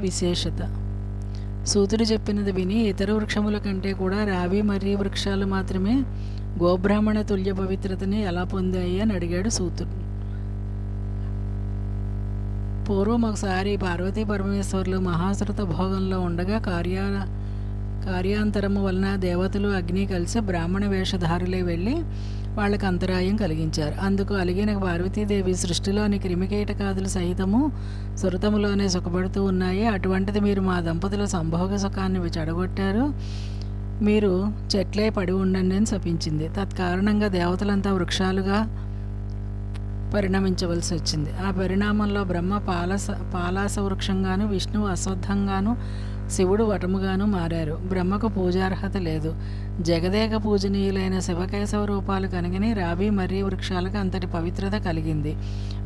విశేషత. సూతుడు చెప్పినది విని ఇతర వృక్షముల కంటే కూడా రావి మరియు వృక్షాలు మాత్రమే గోబ్రాహ్మణ తుల్య పవిత్రతని ఎలా పొందాయి అని అడిగాడు సూతుడు. పూర్వం ఒకసారి పార్వతీ పరమేశ్వరులు మహాశ్రుత భోగంలో ఉండగా కార్యా కార్యాంతరము వలన దేవతలు అగ్ని కలిసి బ్రాహ్మణ వేషధారులే వెళ్ళి వాళ్ళకి అంతరాయం కలిగించారు. అందుకు అలిగిన పార్వతీదేవి సృష్టిలోని క్రిమికీటకాదులు సహితము సురతములోనే సుఖపడుతూ ఉన్నాయి. అటువంటిది మీరు మా దంపతుల సంభోగ సుఖాన్ని చెడగొట్టారు మీరు చెట్లే పడి ఉండండి అని శపించింది. తత్కారణంగా దేవతలంతా వృక్షాలుగా పరిణమించవలసి వచ్చింది ఆ పరిణామంలో బ్రహ్మ పాలస పాలాస వృక్షంగాను విష్ణువు అశ్వత్థంగాను శివుడు వటముగాను మారారు. బ్రహ్మకు పూజార్హత లేదు. జగదేక పూజనీయులైన శివకేశవ రూపాలు కనుగని రావి మర్రి వృక్షాలకు అంతటి పవిత్రత కలిగింది.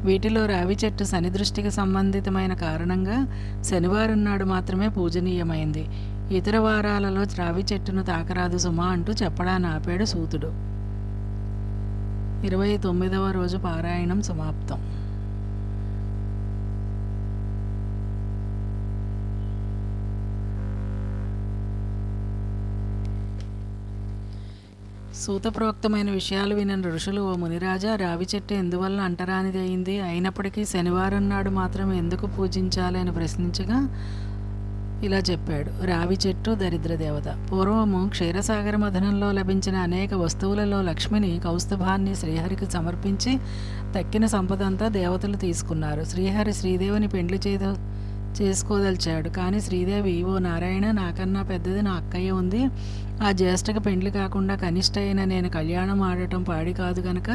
వీటిలో రావి చెట్టు శని దృష్టికి సంబంధితమైన కారణంగా శనివారం నాడు మాత్రమే పూజనీయమైంది. ఇతర వారాలలో రావి చెట్టును తాకరాదు సుమా అంటూ చెప్పడాన్ని ఆపాడు సూతుడు. ఇరవై తొమ్మిదవ రోజు పారాయణం సమాప్తం. సూతప్రోక్తమైన విషయాలు వినని ఋషులు ఓ మునిరాజా రావి చెట్టు ఎందువల్ల అంటరానిది అయింది అయినప్పటికీ శనివారం నాడు మాత్రం ఎందుకు పూజించాలి? అని ప్రశ్నించగా ఇలా చెప్పాడు. రావి చెట్టు దరిద్ర దేవత. పూర్వము క్షీరసాగర మథనంలో లభించిన అనేక వస్తువులలో లక్ష్మిని కౌస్తభాన్ని శ్రీహరికి సమర్పించి తక్కిన సంపదంతా దేవతలు తీసుకున్నారు. శ్రీహరి శ్రీదేవిని పెండ్లి చేద చేసుకోదలిచాడు. కానీ శ్రీదేవి ఓ నారాయణ నాకన్నా పెద్దది నా అక్కయ్య ఉంది. ఆ జ్యేష్ఠకి పెండ్లి కాకుండా కనిష్ట అయిన నేను కళ్యాణం ఆడటం పాడి కాదు కనుక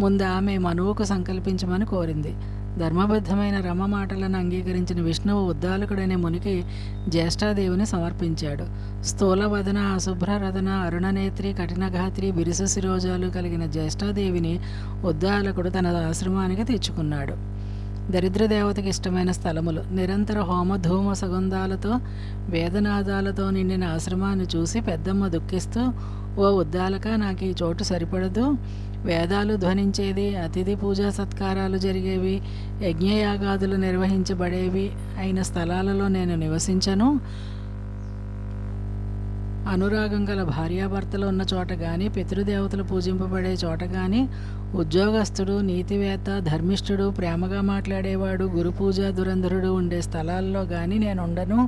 ముందు ఆమె మనువుకు సంకల్పించమని కోరింది. ధర్మబద్ధమైన రమ మాటలను అంగీకరించిన విష్ణువు ఉద్దాలకుడనే మునికి జ్యేష్ఠాదేవిని సమర్పించాడు. స్థూలవదన అశుభ్రరథన అరుణనేత్రి కఠినఘాత్రి బిరుసు శిరోజాలు కలిగిన జ్యేష్ఠాదేవిని ఉద్దాలకుడు తన ఆశ్రమానికి తెచ్చుకున్నాడు. దరిద్ర దేవతకి ఇష్టమైన స్థలములు. నిరంతర హోమ ధూమ సుగంధాలతో వేదనాదాలతో నిండిన ఆశ్రమాన్ని చూసి పెద్దమ్మ దుఃఖిస్తూ ఓ ఉద్దాలక నాకు ఈ చోటు సరిపడదు. వేదాలు ధ్వనించేది అతిథి పూజా సత్కారాలు జరిగేవి యజ్ఞయాగాదులు నిర్వహించబడేవి. అయిన స్థలాలలో నేను నివసించను. అనురాగం గల భార్యాభర్తలు ఉన్న చోట కానీ పితృదేవతలు పూజింపబడే చోట కానీ ఉద్యోగస్తుడు నీతివేత్త ధర్మిష్ఠుడు ప్రేమగా మాట్లాడేవాడు గురు పూజ దురంధరుడు ఉండే స్థలాల్లో కానీ నేను ఉండను.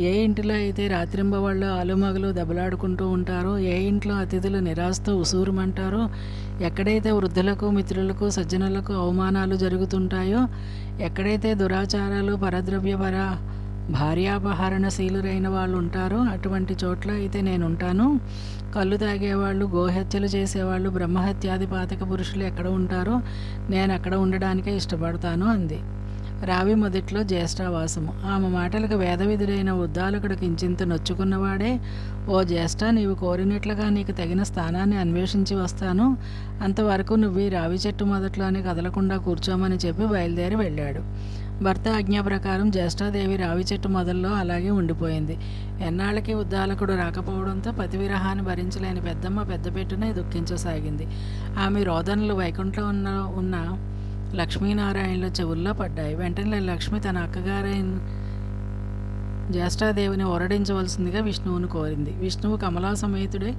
ఏ ఇంటిలో అయితే రాత్రింబవాళ్ళు ఆలుమగలు దెబ్బలాడుకుంటూ ఉంటారో ఏ ఇంట్లో అతిథులు నిరాశతో ఉసూరుమంటారో ఎక్కడైతే వృద్ధులకు మిత్రులకు సజ్జనులకు అవమానాలు జరుగుతుంటాయో ఎక్కడైతే దురాచారాలు పరద్రవ్యపర భార్యాపహరణశీలురైన వాళ్ళు ఉంటారో అటువంటి చోట్ల అయితే నేను ఉంటాను కళ్ళు తాగేవాళ్ళు గోహత్యలు చేసేవాళ్ళు బ్రహ్మహత్యాది పాతక పురుషులు ఎక్కడ ఉంటారో నేను అక్కడ ఉండడానికే ఇష్టపడతాను అంది. రావి మొదట్లో జ్యేష్ఠావాసము. ఆమె మాటలకు వేదవిధుడైన ఉద్దాలకుడు కించింత నొచ్చుకున్నవాడే ఓ జ్యేష్ఠ నీవు కోరినట్లుగా నీకు తగిన స్థానాన్ని అన్వేషించి వస్తాను. అంతవరకు నువ్వు ఈ రావి చెట్టు మొదట్లోనే కదలకుండా కూర్చోమని చెప్పి బయలుదేరి వెళ్ళాడు. భర్త ఆజ్ఞా ప్రకారం జ్యేష్ఠాదేవి రావి చెట్టు మొదల్లో అలాగే ఉండిపోయింది. ఎన్నాళ్ళకి ఉద్దాలకుడు రాకపోవడంతో పతి విరహాన్ని భరించలేని పెద్దమ్మ పెద్దపెట్టునే దుఃఖించసాగింది. ఆమె రోదనలు వైకుంఠం ఉన్న ఉన్న లక్ష్మీనారాయణల చెవుల్లో పడ్డాయి. వెంటనే లక్ష్మి తన అక్కగారైన జ్యేష్ఠాదేవిని ఓరడించవలసిందిగా విష్ణువును కోరింది. విష్ణువు కమలా సమేతుడే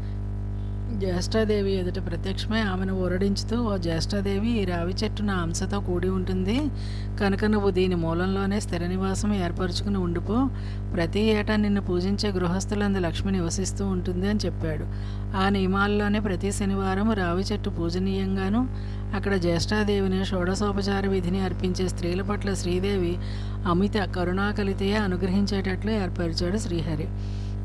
జ్యేష్ఠాదేవి ఎదుట ప్రత్యక్షమై ఆమెను ఊరడించుతూ ఓ జ్యేష్ఠాదేవి ఈ రావి చెట్టు నా అంశతో కూడి ఉంటుంది. కనుక నువ్వు దీని మూలంలోనే స్థిర నివాసం ఏర్పరచుకుని ఉండిపో. ప్రతి ఏటా నిన్ను పూజించే గృహస్థులందు లక్ష్మి నివసిస్తూ ఉంటుంది అని చెప్పాడు. ఆ నియమాల్లోనే ప్రతి శనివారం రావి చెట్టు పూజనీయంగాను అక్కడ జ్యేష్ఠాదేవిని షోడశోపచార విధిని అర్పించే స్త్రీల పట్ల శ్రీదేవి అమిత కరుణాకలితయే అనుగ్రహించేటట్లు ఏర్పరిచాడు శ్రీహరి.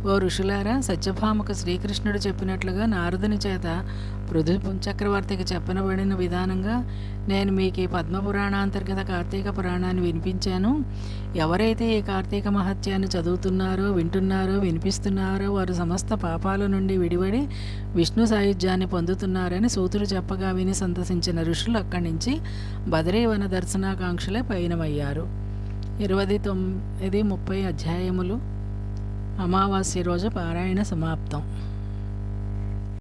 ఓ ఋషులారా సత్యభామకు శ్రీకృష్ణుడు చెప్పినట్లుగా నారదుని చేత పృథు చక్రవర్తికి చెప్పనబడిన విధానంగా నేను మీకు ఈ పద్మపురాణాంతర్గత కార్తీక పురాణాన్ని వినిపించాను. ఎవరైతే ఈ కార్తీక మహత్యాన్ని చదువుతున్నారో వింటున్నారో వినిపిస్తున్నారో వారు సమస్త పాపాల నుండి విడివడి విష్ణు సాయుధ్యాన్ని పొందుతున్నారని సూతుడు చెప్పగా విని సంతసించిన ఋషులు అక్కడి నుంచి బదరీవన దర్శనాకాంక్షలే పయనమయ్యారు. ఇరవై తొమ్మిది ముప్పై అధ్యాయములు అమావాస్య రోజు పారాయణ సమాప్తం.